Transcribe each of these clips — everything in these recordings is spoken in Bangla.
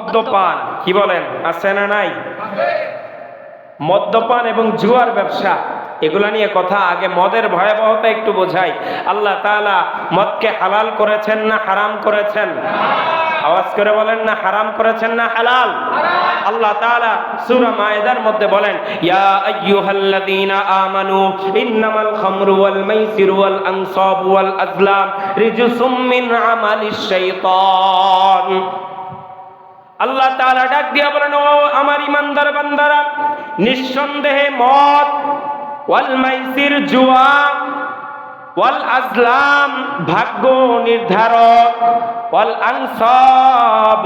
মদ্যপান, কি বলেন? আছে না নাই? মদ্যপান এবং জুয়ার ব্যবসা, এগুলা নিয়ে কথা আগে মদের ভয়াবহতা একটু বোঝাই। আল্লাহ তাআলা মদকে হালাল করেছেন না হারাম করেছেন? আওয়াজ করে বলেন না হারাম করেছেন না হালাল? আল্লাহ তাআলা সূরা মায়েদার মধ্যে বলেন, ইয়া আইয়ুহাল্লাযীনা আমানু, ইন্নামাল খামরু ওয়াল মাইসিরু ওয়াল আনসাবু ওয়াল আজলাম, রিজসুম মিন আমালিশ শাইতান। আল্লাহ তাআলা ডাক দিয়া বলেন, ও আমার ইমানদার বান্দারা, নিঃসন্দেহে মদ, ওয়াল মাইসির জুয়া, ওয়াল আজলাম ভাগ্য নির্ধারক, ওয়াল আনসাব।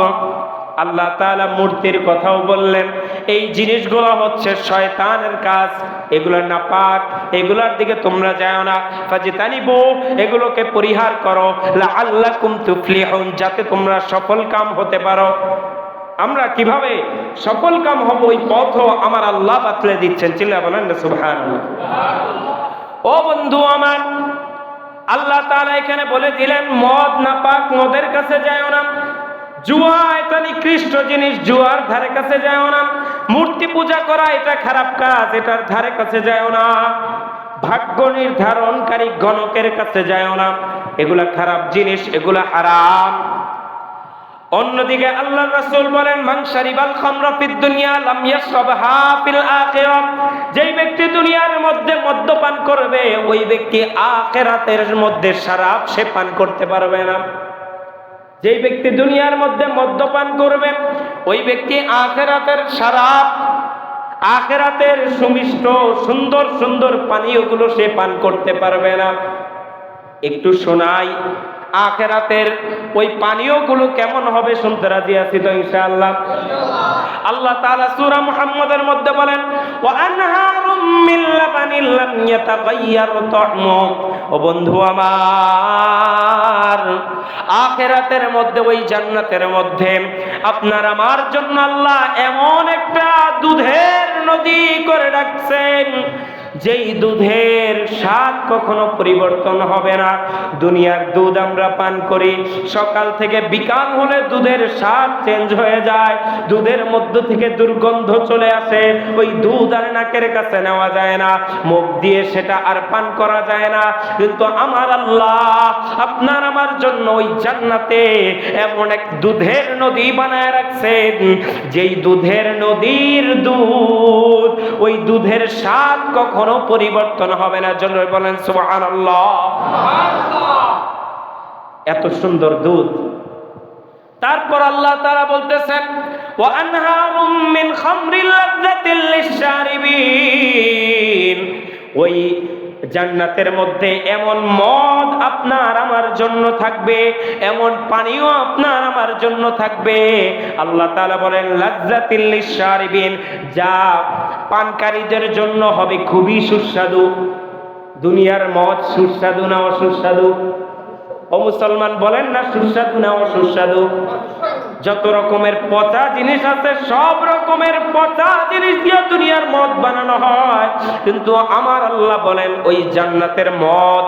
আল্লাহ তাআলা মূর্তির কথাও বললেন, এই জিনিসগুলো হচ্ছে শয়তানের কাজ, এগুলো নাপাক, এগুলোর দিকে তোমরা যাও না। ফাজিতানিবু, এগুলোকে পরিহার করো। লাআল্লাকুম তুফলিহুন, যাতে তোমরা সফল কাম হতে পারো। আমরা কীভাবে সফল কাম হব, ওই পথ আমার আল্লাহ বাতলে দিচ্ছেন। চিল্লা বলেন না সুবহান ও বন্ধু আমার, আল্লাহ তাআলা এখানে বলে দিলেন, মদ না পাক মদের কাছে যায় না। জুয়া, এটা নিকৃষ্ট জিনিস, জুয়ার ধারে কাছে যায় না। মূর্তি পূজা করা, এটা খারাপ কাজ, এটার ধারে কাছে যায় না। ভাগ্য নির্ধারণকারী গণকের কাছে যায় না। এগুলা খারাপ জিনিস, এগুলা হারাম। অন্যদিকে আল্লাহ রাসূল বলেন, মান শারিবাল খামরা ফিদ দুনিয়া লাম ইয়াশরাবহা ফিল আখিরাত। যেই ব্যক্তি দুনিয়ার মধ্যে মদ্যপান করবে, ওই ব্যক্তি আখিরাতের মধ্যে শরাব সে পান করতে পারবে না। যেই ব্যক্তি দুনিয়ার মধ্যে মদ্যপান করবে, ওই ব্যক্তি আখিরাতের শরাব আখিরাতের সুমিষ্ট, সুন্দর সুন্দর পানীয়গুলো সে পান করতে পারবে না। একটু শোনাই আখেরাতের ওই পানীয়গুলো কেমন হবে শুনতে রাজি আছি তো ইনশাআল্লাহ। আল্লাহ তাআলা সূরা মুহাম্মাদের মধ্যে বলেন, ওয়া আনহারুম মিন লাবানিন লাম ইয়াতাগায়্যার তা'মু ও বন্ধু আমার, আখেরাতের মধ্যে, ওই জান্নাতের মধ্যে আপনার আমার জন্য আল্লাহ এমন একটা দুধের নদী করে রাখছেন যেই দুধের স্বাদ কখনো পরিবর্তন হবে না। দুনিয়ার দুধ আমরা পান করি। সকাল থেকে বিকাল হলে দুধের স্বাদ চেঞ্জ হয়ে যায়। দুধের মধ্য থেকে দুর্গন্ধ চলে আসে। ওই দুধ আর নাকের কাছে নেওয়া যায় না। মুখ দিয়ে সেটা আর পান করা যায় না। কিন্তু আমার আল্লাহ আপনার আমার জন্য ওই জান্নাতে এমন এক দুধের নদী বানায় রাখছেন। যেই দুধের নদীর দুধ, ওই দুধের স্বাদ কখনো পরিবর্তন হবে না। জন্য বলেন সুবহানাল্লাহ। এত সুন্দর দুধ। তারপর আল্লাহ তারা বলতেছেন ওই জান্নাতের মধ্যে এমন মদ আপনার আমার জন্য থাকবে, এমন পানিও আপনার আমার জন্য থাকবে। আল্লাহ তাআলা বলেন লাযযাতিল লিশারিবিন যা পানকারীদের জন্য হবে খুবই সুস্বাদু। দুনিয়ার মদ সুস্বাদু না অসুস্বাদু? ও মুসলমান বলেন না, সুস্বাদু না অসুস্বাদু? যত রকমের পচা জিনিস আছে সব রকমের পচা জিনিস দিয়ে দুনিয়ার মদ বানানো হয়। কিন্তু আমার আল্লাহ বলেন ওই জান্নাতের মদ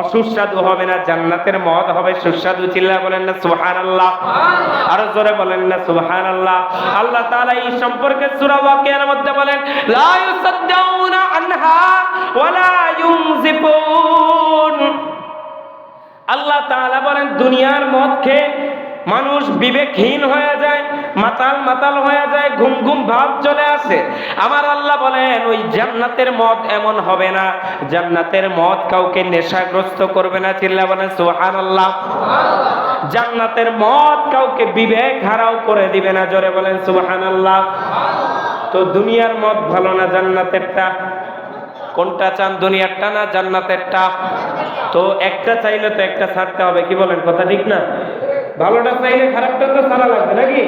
অসুস্বাদু হবে না জান্নাতের মদ হবে সুস্বাদু। চিল্লা বলেন না সুহান আল্লাহ আরও জোরে বলেন না সুহান আল্লাহ আল্লাহ তাআলা এই সম্পর্কে সূরা ওয়াকিয়ার মধ্যে বলেন লা ইউসাদ্দাউনা আনহা ওয়ালা ইউনজিফুন। আল্লাহ তাআলা বলেন দুনিয়ার মদ খেয়ে মানুষ বিবেকহীন হয়ে যায় মাতাল মাতাল হয়ে যায় ঘুম ঘুম ভাব চলে আসে। আমার আল্লাহ বলেন ওই জান্নাতের মদ এমন হবে না জান্নাতের মদ কাউকে নেশাগ্রস্ত করবে না। চিল্লা বলেন সুহান আল্লাহ জান্নাতের মদ কাউকে বিবেক হারাও করে দিবে না জোরে বলেন সুহান আল্লাহ তো দুনিয়ার মত ভালো না জান্নাতেরটা? কোনটা চান দুনিয়ারটা না জান্নাতেরটা? তো একটা চাইলে তো একটা ছাড়তে হবে কি বলেন কথা ঠিক না? ভালোটা চাইলে খারাপটা তো সারা লাগবে, নাকি?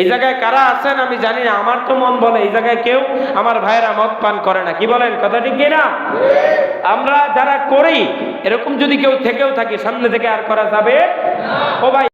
এই জায়গায় কারা আছেন আমি জানি না, আমার তো মন বলে, এই জায়গায় কেউ আমার ভাইয়েরা মদ পান করে না, কি বলেন, কথা ঠিক না আমরা যারা করি, এরকম যদি কেউ থেকেও থাকি, সামনে থেকে আর করা যাবে? ও ভাই